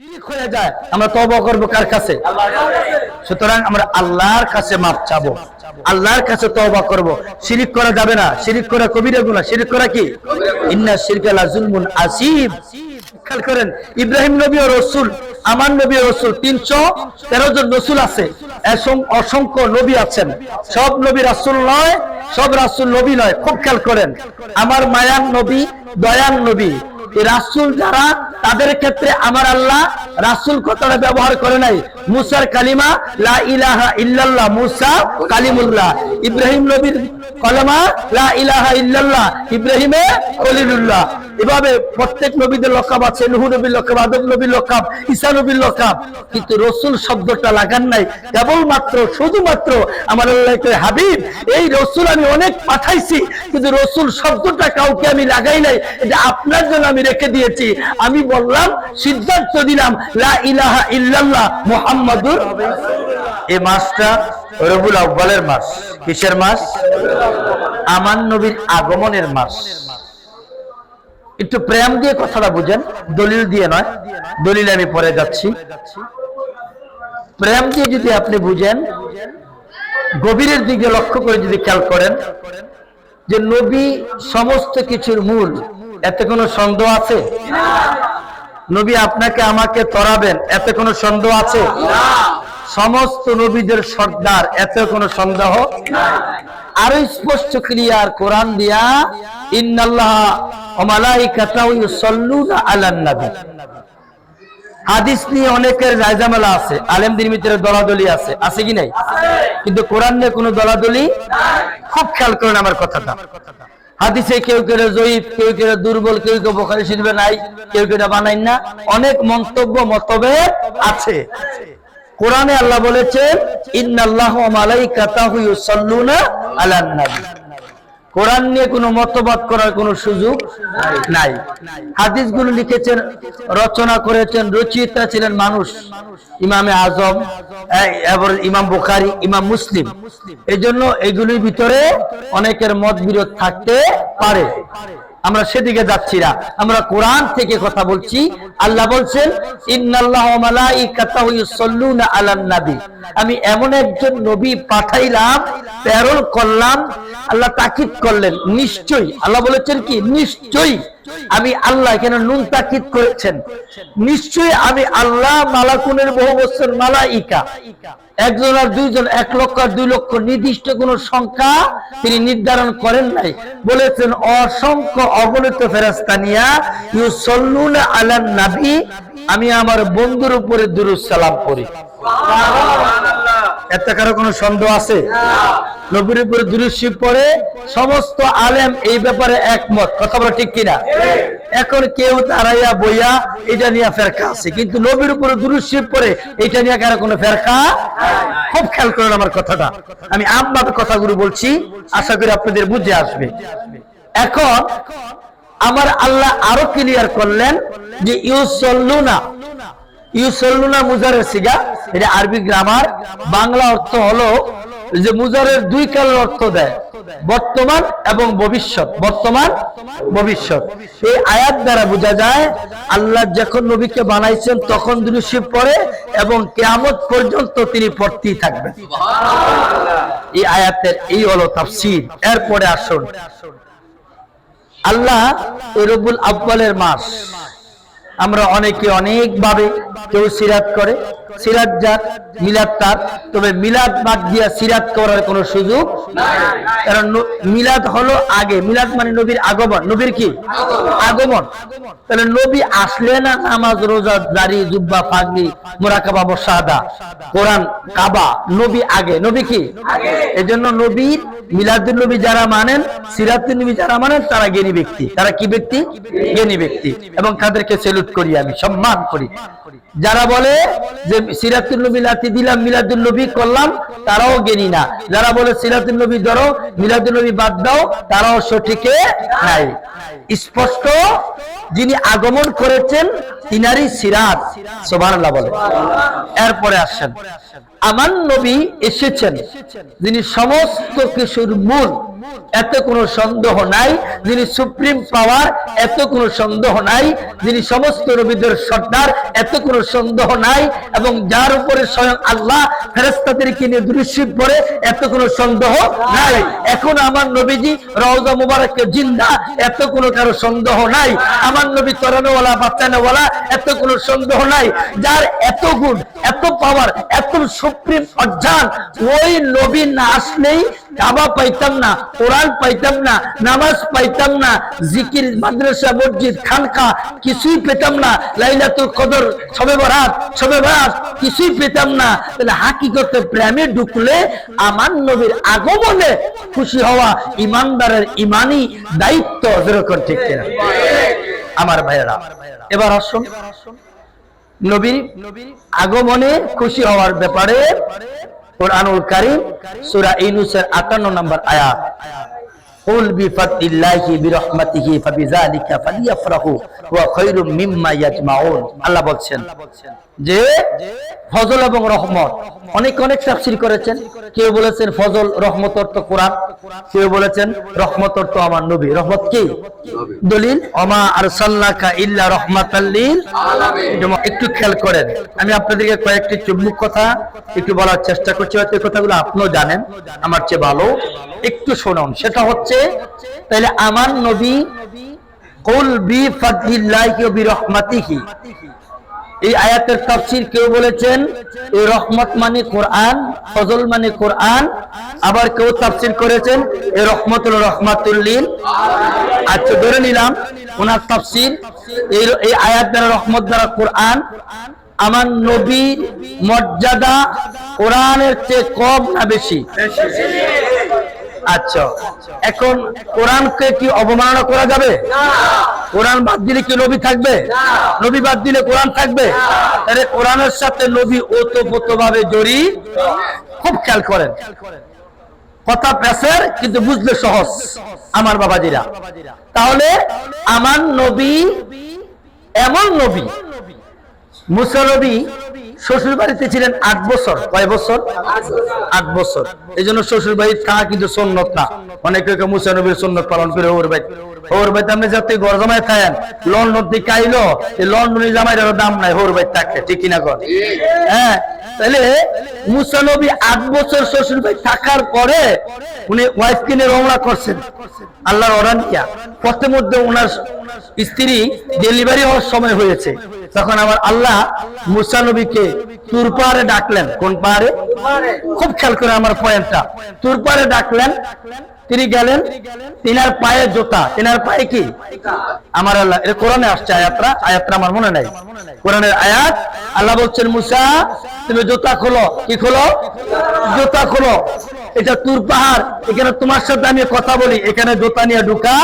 শিরিক হয়ে যায়, আমরা তবা করব কার কাছে? সুতরাং আমরা আল্লাহর কাছে মাপ চাবো। আল্লাহর কাছে তওবা করব। শিরিক করা যাবে না। শিরিক করা কবিরা গুনাহ। শিরিক করা কি? ইন্না খেয়াল করেন, ইব্রাহিম নবী ও রসুল, আমার নবী রসুল, তিনশো তেরো জন রসুল আছে। অসংখ্য নবী আছেন। সব নবী রাসুল নয়, সব রাসুল নবী নয়। খুব খেয়াল করেন, আমার মায়ান নবী দয়ান নবী। রাসুল যারা, তাদের ক্ষেত্রে আমার আল্লাহ রাসুল কথাটা ব্যবহার করে নাই। মুসার কালিমা, লা ইলাহা ইল্লাল্লাহ, মুসা কালিমুল্লাহ। ইব্রাহিম নবীর কলমা লা ইলাহা ইল্লাল্লাহ ইব্রাহিমে খলিলুল্লাহ। এভাবে প্রত্যেক নবীদের আছে নুহু নবীর আদম নবীর ঈসা নবীর কিন্তু রসুল শব্দটা লাগান নাই কেবলমাত্র শুধুমাত্র আমার আল্লাহ কয়, হাবিব এই রসুল আমি অনেক পাঠাইছি কিন্তু রসুল শব্দটা কাউকে আমি লাগাই নাই এটা আপনার জন্য আমি রেখে দিয়েছি। আমি বললাম সিদ্ধান্ত দিলাম লা ইলাহা ইল্লাল্লাহ মুহাম্মাদুর এই মাসটা রবুল আব্বালের মাস। কিসের মাস? আমান নবীর আগমনের মাস। একটু প্রেম দিয়ে কথাটা বুঝেন, দলিল দিয়ে নয়, দলিল আমি পরে যাচ্ছি। প্রেম দিয়ে যদি আপনি বুঝেন, গভীরের দিকে লক্ষ্য করে যদি খেয়াল করেন, যে নবী সমস্ত কিছুর মূল, এতে কোনো সন্দেহ আছে? নবী আপনাকে আমাকে তরাবেন, এতে কোনো সন্দেহ আছে? সমস্ত নবীদের সর্দার, এত কোনো সন্দেহ? আরও স্পষ্ট ক্লিয়ার কোরআন দিয়া, ইন্নাল্লাহ হাদিস নিয়ে অনেকের রায়জামেলা আছে, আলেমদের ভিতরে দলাদলি আছে আছে কি নাই? কিন্তু কোরআন নিয়ে কোনো দলাদলি খুব খেয়াল করেন আমার কথাটা। হাদিসে কেউ কেউ জয়ীফ, কেউ কেউ দুর্বল, কেউ কেউ বোখারি শরীফে নাই, কেউ কেউ বানাই না। অনেক মন্তব্য, মতভেদ আছে। কোরআনে আল্লাহ বলেছেন, ইন্নাল্লাহু মালাইকাতাহু ইউসাল্লুনা আলান নবী। কোরআন নিয়ে কোনো মতবাদ করার কোনো সুযোগ নাই। হাদিসগুলো লিখেছেন, রচনা করেছেন রচয়িতা ছিলেন মানুষ, ইমামে আজম এবার ইমাম বুখারি, ইমাম মুসলিম। এই জন্য এইগুলির ভিতরে অনেকের মত বিরোধ থাকতে পারে। আমরা সেদিকে যাচ্ছি না। আমরা কোরআন থেকে কথা বলছি। আল্লাহ বলছেন আমি এমন একজন নবী পাঠাইলাম, প্রেরণ করলাম, আল্লাহ তাকিদ করলেন, নিশ্চয়ই। আল্লাহ বলেছেন কি? নিশ্চয়ই। আমি আল্লাহ এখানে নুন তাকিদ করেছেন। নিশ্চয়ই আমি আল্লাহ মালাকুনের বহু বছর মালাইকা। একজন আর দুইজন, এক লক্ষ আর দুই লক্ষ নির্দিষ্ট কোন সংখ্যা তিনি নির্ধারণ করেন নাই। বলেছেন, অসংখ্য অগণিত ফেরাস্তা নিয়া ইউসল্লুনা আলান নাবি, আমি আমার বন্ধুর উপরে দুরুস সালাম করি এতে কারও কোনো সন্দেহ আছে? নবীর উপরে দুরুশিব পড়ে সমস্ত আলেম এই ব্যাপারে একমত। কথা বলা ঠিক কিনা? এখন কেউ দাঁড়াইয়া বইয়া এটা নিয়ে ফেরকা আছে। কিন্তু নবীর উপরে দুরুশিব পড়ে এটা নিয়ে কারও কোনো ফেরকা খুব খেয়াল করেন আমার কথাটা। আমি আমভাবে কথাগুলো বলছি, আশা করি আপনাদের বুঝে আসবে। এখন আমার আল্লাহ আরও ক্লিয়ার করলেন যে ইউসল্লুনা ইউসল্লুনা মুজারের সিগা? এটা আরবি গ্রামার বাংলা অর্থ হলো যে মুজারের দুই কালের অর্থ দেয়। বর্তমান এবং ভবিষ্যৎ। বর্তমান ভবিষ্যৎ। এই আয়াত দ্বারা বোঝা যায় আল্লাহ যখন নবীকে বানাইছেন তখন দুরুশিব পড়ে এবং কেয়ামত পর্যন্ত তিনি পড়তেই থাকবেন। এই আয়াতের এই হলো তাফসীর। এরপরে আসুন। আল্লাহ রবুল আব্বালের মাস আমরা অনেকে অনেক ভাবে কেউ সিরাত করে। সিরাত যাক মিলাদ তার। তবে মিলাদ বাদ দিয়া সিরাত করার কোনো সুযোগ কারণ মিলাদ হলো আগে। মিলাদ মানে নবীর আগমন। নবীর কি? আগমন। তাহলে নবী আসলে না নামাজ, রোজা, দাড়ি, জুব্বা ফাগলি মোরাকাবা বসাদা কোরআন, কাবা, নবী আগে। নবী কি? এজন্য নবীর মিলাদুল নবী যারা মানেন সিরাতুল নবী যারা মানেন, তারা জ্ঞানী ব্যক্তি। তারা কি ব্যক্তি? জ্ঞানী ব্যক্তি। এবং তাদেরকে সেলুট করি, আমি সম্মান করি। যারা বলে যে সিরাতুল নবী লাতি দিলাম মিলাদুল নবী করলাম, তারাও জ্ঞানী না। যারা বলে সিরাতুল নবী ধরো মিলাদুল নবী বাদ দাও, তারাও সঠিকে নাই। স্পষ্ট যিনি আগমন করেছেন, তিনারই সিরাত। সুবহানাল্লাহ বলে। এরপরে আসেন। আমার নবী এসেছেন, যিনি সমস্ত কিছুর মূল এত কোনো সন্দেহ নাই যিনি সুপ্রিম পাওয়ার, এত কোনো সন্দেহ নাই যিনি সমস্ত নবীদের সর্দার, এত কোনো সন্দেহ নাই এবং যার উপরে স্বয়ং আল্লাহ ফেরেস্তাদেরকে নিয়ে দৃশ্যিত পড়ে এত কোনো সন্দেহ নাই। এখন আমার নবীজি রওজা মুবারককে জিন্দা, এত কোনো কারও সন্দেহ নাই। আমার নবী তরানোওয়ালা, বাচ্চানোওয়ালা, এত কোনো সন্দেহ নাই। যার এত গুণ, এত পাওয়ার, এত সুপ্রিম অজ্ঞান ওই নবী না আসলেই কাবা পাইতাম না। কোরআন পাইতাম না, নামাজ পাইতাম না, জিকির, মাদ্রাসা, মসজিদ, খানকা, কিছুই পেতাম না, লাইলাতুল কদর সবে বরাত সবে বরাত কিছুই পেতাম না। তাহলে হাকিকতে প্রেমে ঢুকলে আমার নবীর আগমনে খুশি হওয়া ইমানদারের ইমানি দায়িত্ব যেরকম ঠিক কিনা। আমার ভাইয়েরা, এবার আসুন। নবীর আগমনে খুশি হওয়ার ব্যাপারে কোরআনুল কারীম সূরা ইউনূসের 58 নম্বর আয়াত قل بفضل الله برحمته فبذلك فليفرحوا هو خير مما يجمعون আল্লাহ বলছেন যে ফজল এবং রহমত অনেক অনেক তাফসীর করেছেন কেউ বলেছেন ফজল রহমত অর্থ কোরআন কেউ বলেছেন রহমত অর্থ আমার নবী রহমত কি দলিল অমা আরসালনাকা ইল্লা রাহমাতাল লিল আলামিন একটু খেয়াল করেন আমি আপনাদেরকে কয়েকটি চুম্বুক কথা একটু বলার চেষ্টা করছি হয়তো এই কথাগুলো আপনিও জানেন আমার চেয়ে ভালো একটু শুনুন সেটা হচ্ছে তাহলে আমার নবী, কুল বি ফাদলিল্লাহি এই আয়াতের তাফসীর কেউ বলেছেন, এই রহমত মানে কোরআন, ফজল মানে কোরআন, আবার কেউ তাফসীর করেছেন, এই রহমতুল রহমাতুল্লিল। আচ্ছা ধরে নিলাম, ওনার তাফসীর, এই এই আয়াত দ্বারা, রহমত দ্বারা কোরআন। আমার নবীর মর্যাদা কোরআনের চেয়ে কম না বেশি? আচ্ছা। এখন কোরআনকে কি অবমাননা করা যাবে? কোরআন বাদ দিলে কি নবী থাকবে? নবী বাদ দিলে কোরআন থাকবে? তাহলে কোরআনের সাথে নবী ওতপ্রোত ভাবে জড়িত খুব খেয়াল করেন। কথা প্রেসের কিন্তু বুঝলে সহজ আমার বাবাজিরা। তাহলে আমার নবী এমন নবী মুসা নবী শ্বশুর বাড়িতে ছিলেন আট বছর। কয় বছর? আট বছর। এই জন্য শ্বশুর বাড়ি থাকা কিন্তু সন্ন্যত না। অনেকে মুসা নবীর সন্ন্যত পালন করে ওর ওর বাড়িতে আপনি যাতে থাকেন, লন্ডন থেকে দাম নাই, ওর বাড়ি থাকতে ঠিক কিনা কর হ্যাঁ তাহলে মুসা নবী আট বছর শ্বশুর থাকার পরে উনি ওয়াইফ কিনে রওনা করছেন। আল্লাহর দিয়া পথে মধ্যে ওনার স্ত্রী ডেলিভারি হওয়ার সময় হয়েছে। তখন আমার আল্লাহ মুসা নবীকে তুর পাহাড়ে ডাকলেন। কোন পাহাড়ে খুব খেয়াল করে আমার পয়েন্টটা। তুর পাহাড়ে ডাকলেন, তিনি গেলেন, তিনার পায়ে জোতা। তিনার পায়ে কি? আমার আল্লাহ। এটা কোরআনে আসছে আয়াতরা আয়াতরা আমার মনে নাই। কোরআনের আয়াত, আল্লাহ বলছেন, মুসা, তুমি জোতা খোলো। কি খোলো? জোতা খোলো। এটা তুর পাহাড়। এখানে তোমার সাথে আমি কথা বলি। এখানে জোতা নিয়ে ঢুকা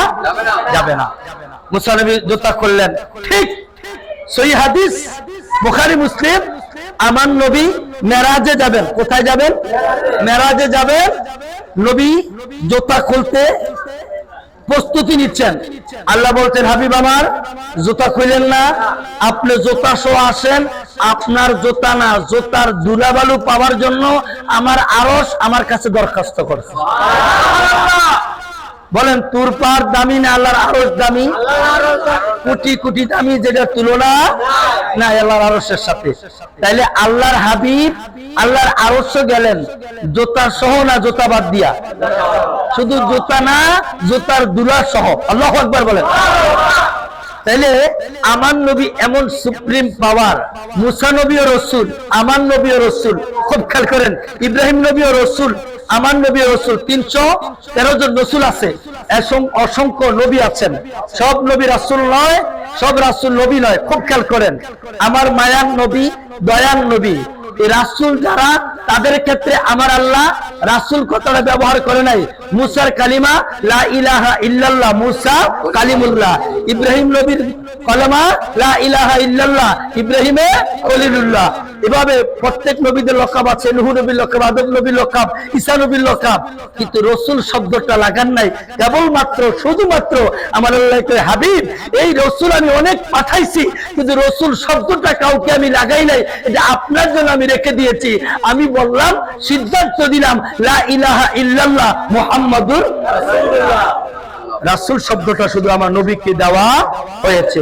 যাবে না। জোতা খুললেন। ঠিক সই বুখারি, মুসলিম আমার নবী মেরাজে যাবেন। কোথায় যাবেন? মেরাজে যাবেন। নবী জোতা খুলতে প্রস্তুতি নিচ্ছেন। আল্লাহ বলছেন, হাবিব আমার, জোতা খুলেন না। আপনি জোতা সহ আসেন। আপনার জোতা না, জোতার দুলাবালু পাওয়ার জন্য আমার আরস আমার কাছে দরখাস্ত করছে। বলেন তুরপার দামি না আল্লাহর আরস দামি? কোটি কোটি দামি যেটা তুলনা না আল্লাহর আরসের সাথে। তাইলে আল্লাহর হাবিব আল্লাহর আরস গেলেন জোতা সহ না জোতা বাদ দিয়া? শুধু জোতা না জোতার দুলা সহ। আল্লাহ একবার বলেন। তাইলে আমার নবী এমন সুপ্রিম পাওয়ার মুসা নবী ও রসুল আমার নবী ও রসুল খুব খেয়াল করেন ইব্রাহিম নবী ও রসুল আমার নবী রসুল তিনশো তেরো জন রসুল আছে। অসংখ্য নবী আছেন। সব নবী রাসুল নয়, সব রাসুল নবী নয়। খুব খেয়াল করেন। আমার মায়ান নবী দয়ান নবী। এই রাসুল যারা তাদের ক্ষেত্রে আমার আল্লাহ রাসুল কথাটা ব্যবহার করে নাই? মুসার কালিমা লা ইলাহা ইল্লাল্লাহ মুসা কালিমুল্লাহ। ইব্রাহিম নবীর কলমা লা ইলাহা ইল্লাল্লাহ ইব্রাহিমে খলিলুল্লাহ। এভাবে প্রত্যেক নবীদের লকাব আছে নুহু নবীর লকাব আদম নবীর লকাব ঈসা নবীর লকাব কিন্তু রসুল শব্দটা লাগান নাই। কেবলমাত্র শুধুমাত্র আমার আল্লাহ কয়, হাবিব এই রসুল আমি অনেক পাঠাইছি কিন্তু রসুল শব্দটা কাউকে আমি লাগাই নাই। এটা আপনার জন্য আমি রেখে দিয়েছি। আমি বললাম সিদ্ধান্ত দিলাম লা ইলাহা ইল্লাল্লাহ মুহাম্মাদুর রাসূল শব্দটা শুধু আমার নবীকে দেওয়া হয়েছে।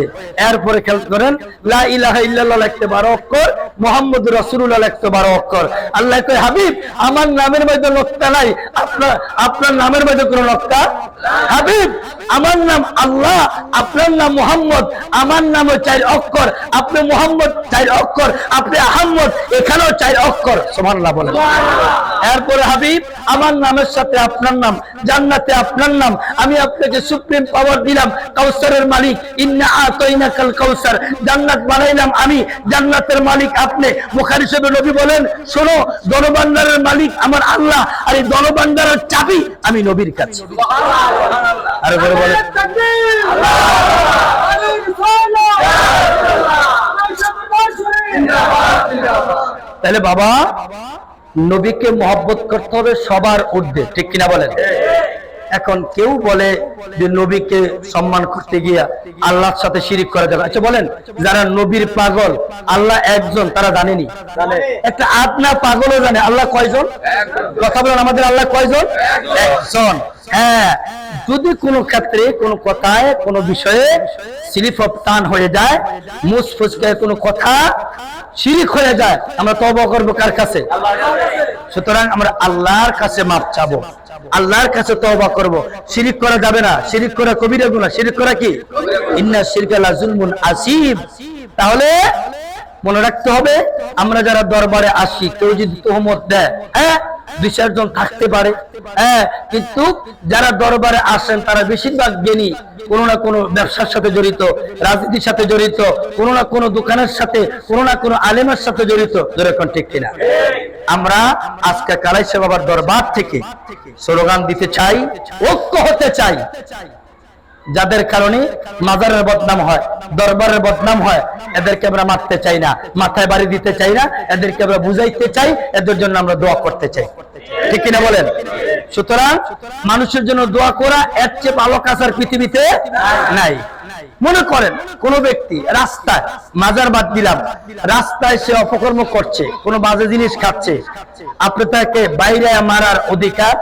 এরপরে খেয়াল করেন লা ইলাহা ইল্লাল্লাহ লিখতে বারো অক্ষর মুহাম্মদুর রাসূলুল্লাহ লিখতে বারো অক্ষর। আল্লাহ কয় হাবিব আমার নামের মধ্যে নক্তা নাই। আপনার আপনার নামের মধ্যে কোনো নক্তা হাবিব আমার নাম আল্লাহ আপনার নাম মোহাম্মদ আমার নাম চার অক্ষর। আপনি মোহাম্মদ চার অক্ষর। আপনি আহম্মদ এখানেও চার অক্ষর। সুবহানাল্লাহ বলেন। এরপরে হাবিব আমার নামের সাথে আপনার নাম জান্নাতে আপনার নাম আমি আপনাকে সুপ্রিম পাওয়ার দিলাম কাউসারের মালিক। ইন্না আতাইনা কাল কাউসার। জান্নাত বানাইলাম আমি। জান্নাতের মালিক আপনি। বুখারী হিসেবে নবী বলেন শোনো দনবান্দারের মালিক আমার আল্লাহ। আর এই দনবান্দারের চাবি আমি নবীর কাছে আর বলে বলে। তাহলে বাবা নবীকে মহব্বত করতে হবে সবার ঊর্ধ্বে। ঠিক কিনা বলেন? এখন কেউ বলে যে নবীকে সম্মান করতে গিয়া আল্লাহর সাথে শিরিক করা যাবে আচ্ছা বলেন যারা নবীর পাগল আল্লাহ একজন তারা জানেনি? একটা আপনা পাগলও জানে। আল্লাহ কয়জন? কথা বলেন আমাদের আল্লাহ কয়জন? একজন। হ্যাঁ যদি কোনো ক্ষেত্রে কোনো কথায় কোনো বিষয়ে স্লিপ অফ টান হয়ে যায় মুস ফুসকায় কোনো কথা শিরিক হয়ে যায় আমরা তবা করব কার কাছে। সুতরাং আমরা আল্লাহর কাছে মাপ চাবো। আল্লাহর কাছে তওবা করব। শিরিক করা যাবে না। শিরিক করা কবিরা গুনাহ। শিরিক করা কি? ইন্না শিরকা লা যুলমুন আসিব তাহলে মনে রাখতে হবে, আমরা যারা দরবারে আসি, কেউ যদি তোহমত দেয় হ্যাঁ? দুই চারজন থাকতে পারে। হ্যাঁ কিন্তু যারা দরবারে আসেন, তারা বেশিরভাগ জ্ঞানী, কোনো না কোনো ব্যবসার সাথে জড়িত, রাজনীতির সাথে জড়িত, কোনো না কোনো দোকানের সাথে, কোনো না কোনো আলেমের সাথে জড়িত। যেরকম ঠিক কিনা? আমরা আজকে কালাইশা বাবার দরবার থেকে স্লোগান দিতে চাই, ঐক্য হতে চাই। যাদের কারণে মাজারের বদনাম হয়, দরবারের বদনাম হয়, এদেরকে আমরা মারতে চাই না, মাথায় বাড়ি দিতে চাই না, এদেরকে আমরা বুঝাইতে চাই, এদের জন্য আমরা দোয়া করতে চাই। ঠিক কিনা বলেন? সুতরাং মানুষের জন্য দোয়া করা এর চেয়ে ভালো কাজ আর পৃথিবীতে নাই। মনে করেন, কোন ব্যক্তি রাস্তায় মাজার বাদ দিলাম, রাস্তায় সে অপকর্ম করছে, কোন বাজে জিনিস খাচ্ছে, আপনি তাকে বাইরে মারার অধিকার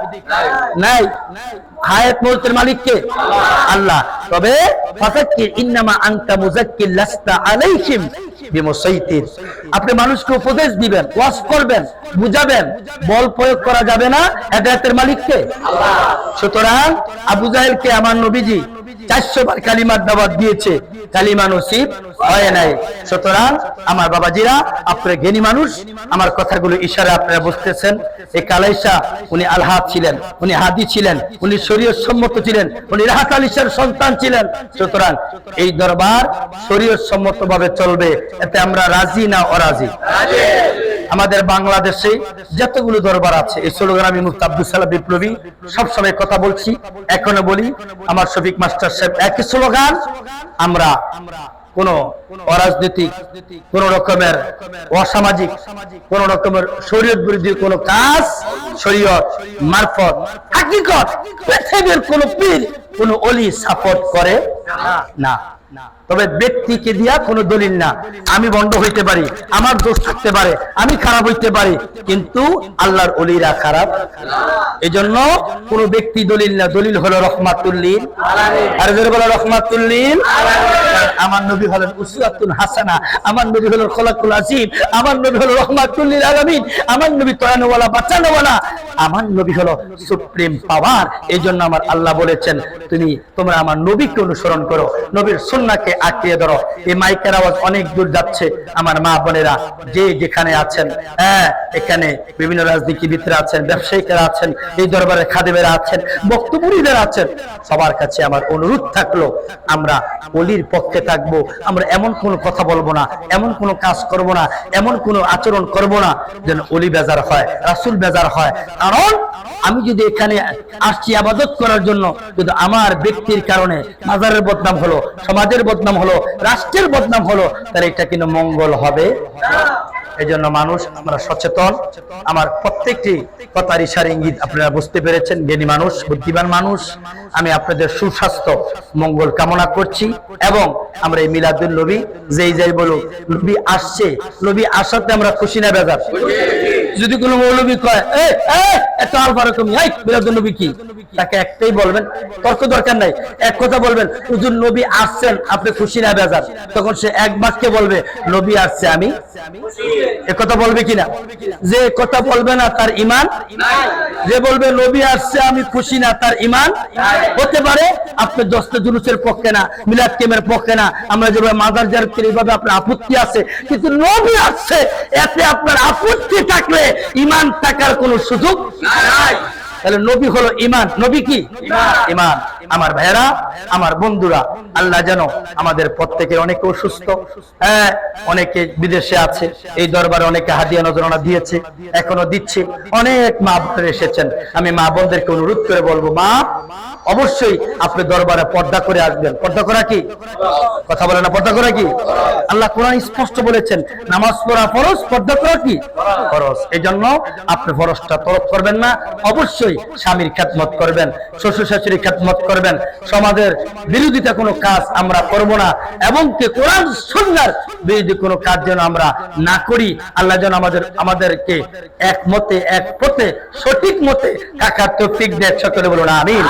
নাই। আপনি মানুষকে উপদেশ দিবেন, ওয়াজ করবেন, বুঝাবেন, বল প্রয়োগ করা যাবে না হেদায়েতের মালিককে? সুতরাং আবু জাহেলকে, আমার নবীজি চারশো বার কালিমার দাবাত দিয়েছে। কালিমা নসিব হয় নাই। সুতরাং আমার বাবাজিরা, আপনার জ্ঞানী মানুষ, আমার কথাগুলো ইশারা আপনারা বুঝতেছেন। এই কালাইশা, উনি আলহাদ ছিলেন, উনি হাদি ছিলেন, উনি শরীয় সম্মত ছিলেন, উনি রাহাত আলিশার সন্তান ছিলেন। সুতরাং এই দরবার শরীয় সম্মত ভাবে চলবে, এতে আমরা রাজি না অরাজি? আমাদের বাংলাদেশে যতগুলো দরবার আছে, এই স্লোগান আমি মুফতি আব্দুল সালাম বিপ্লবী সবসময় কথা বলছি, এখনও বলি, আমার শফিক মাস্টার সাহেব একই স্লোগান আমরা কোন অরাজনৈতিক, কোন রকমের অসামাজিক, কোন রকমের শরীয়ত বিরোধী কোন কাজ, শরীয়ত মারফত, হাকিকত, পৃথিবীর কোন পীর, কোন অলি সাপোর্ট করে না না। তবে ব্যক্তিকে দিয়া কোনো দলিল না। আমি বন্ধ হইতে পারি, আমার দোষ থাকতে পারে, আমি খারাপ হইতে পারি, কিন্তু আল্লাহর অলিরা খারাপ। এই জন্য কোন ব্যক্তি দলিল না। দলিল হলো রহমাতুল্লিন রহমাতুল্লিন আমার নবী হলেন উসুয়াতুল হাসানা, আমার নবী হলেন খলাকুল আসিফ আমার নবী হলো রহমাতুল্লিল আলামিন, আমার নবী তয়ানওয়ালা বাঁচানোওয়ালা। আমার নবী হলো সুপ্রিম পাওয়ার। এই জন্য আমার আল্লাহ বলেছেন, তুমি, তোমরা আমার নবীকে অনুসরণ করো, নবীর সুন্নাকে আঁকড়িয়ে ধরো। এই মাইকের আওয়াজ অনেক দূর যাচ্ছে আমার মা বোনেরা। যে যেখানে আছেন হ্যাঁ এখানে বিভিন্ন রাজনীতিবিদরা আছেন ব্যবসায়িকরা আছেন, এই দরবারে খাদেবেরা আছেন বক্তব্যীরা আছেন। সবার কাছে আমার অনুরোধ থাকল, আমরা অলির পক্ষে থাকব, আমরা এমন কোনো কথা বলব না, এমন কোনো কাজ করব না, এমন কোনো আচরণ করব না যেন অলি বেজার হয়, রাসুল বেজার হয়। কারণ আমি যদি এখানে আসছি আবাদত করার জন্য, যদি আমার ব্যক্তির কারণে মাজারের বদনাম হলো, সমাজের বদনাম হলো, রাষ্ট্রের বদনাম হলো তাহলে এটা কিন্তু মঙ্গল হবে। এই জন্য মানুষ, আমরা সচেতন। আমার প্রত্যেকটি কথার ইশার, ইঙ্গিত আপনারা বুঝতে পেরেছেন, জ্ঞানী মানুষ, বুদ্ধিমান মানুষ। আমি আপনাদের সুস্বাস্থ্য, মঙ্গল কামনা করছি এবং আমরা এই মিলাদুল নবী, যেই যাই বলুক, নবী আসছে। নবী আসাতে আমরা খুশি না, বেজার। যদি কোনো মৌলবী কয় "এই, এই, এত আলফা রকম এই নবী কি? তাকে একটাই বলবেন তর্ক দরকার নাই। এক কথা বলবেন নবী আসছেন আপনি খুশি না বেজার? তখন সে এক বাক্যে বলবে নবী আসছে আমি। কথা বলবে কিনা? যে কথা বলবে না তার ইমান যে বলবে নবী আসছে আমি খুশি না তার ইমান হতে পারে আপনি দশটা জুলুসের পক্ষে না মিলাদ কেমের পক্ষে না আমরা যেভাবে মাদার জার এইভাবে আপনার আপত্তি আছে কিন্তু নবী আসছে এতে আপনার আপত্তি থাকলে ইমান থাকার কোনো সুযোগ নাই। তাহলে নবী হলো ইমান নবী কি? ইমান আমার ভাইয়েরা আমার বন্ধুরা আল্লাহ যেন আমাদের প্রত্যেকের অনেকে অসুস্থ হ্যাঁ অনেকে বিদেশে আছে এই দরবারে অনেকে হাদিয়া নজরানা দিয়েছে এখনও দিচ্ছে। অনেক মা বোনের এসেছেন। আমি মা বোনদেরকে অনুরোধ করে বলব মা অবশ্যই আপনি দরবারে পর্দা করে আসবেন। পর্দা করা কি? কথা বলে না পর্দা করা কি? আল্লাহ কোরআন স্পষ্ট বলেছেন নামাজ পড়া ফরজ পর্দা করা কি? ফরজ। এই জন্য আপনি ফরজটা তরফ করবেন না। অবশ্যই স্বামীর খ্যাতমত করবেন শ্বশুর শাশুড়ির খ্যাতমত করবেন। সমাজের বিরোধিতা কোনো কাজ আমরা করব না এবং কি কোরআন সুন্দর বিরোধী কোনো কাজ যেন আমরা না করি। আল্লাহ যেন আমাদের আমাদেরকে এক মতে, এক পথে, সঠিক মতে কাকার তৌফিক দেয়। সকলে বলুন, আমিন।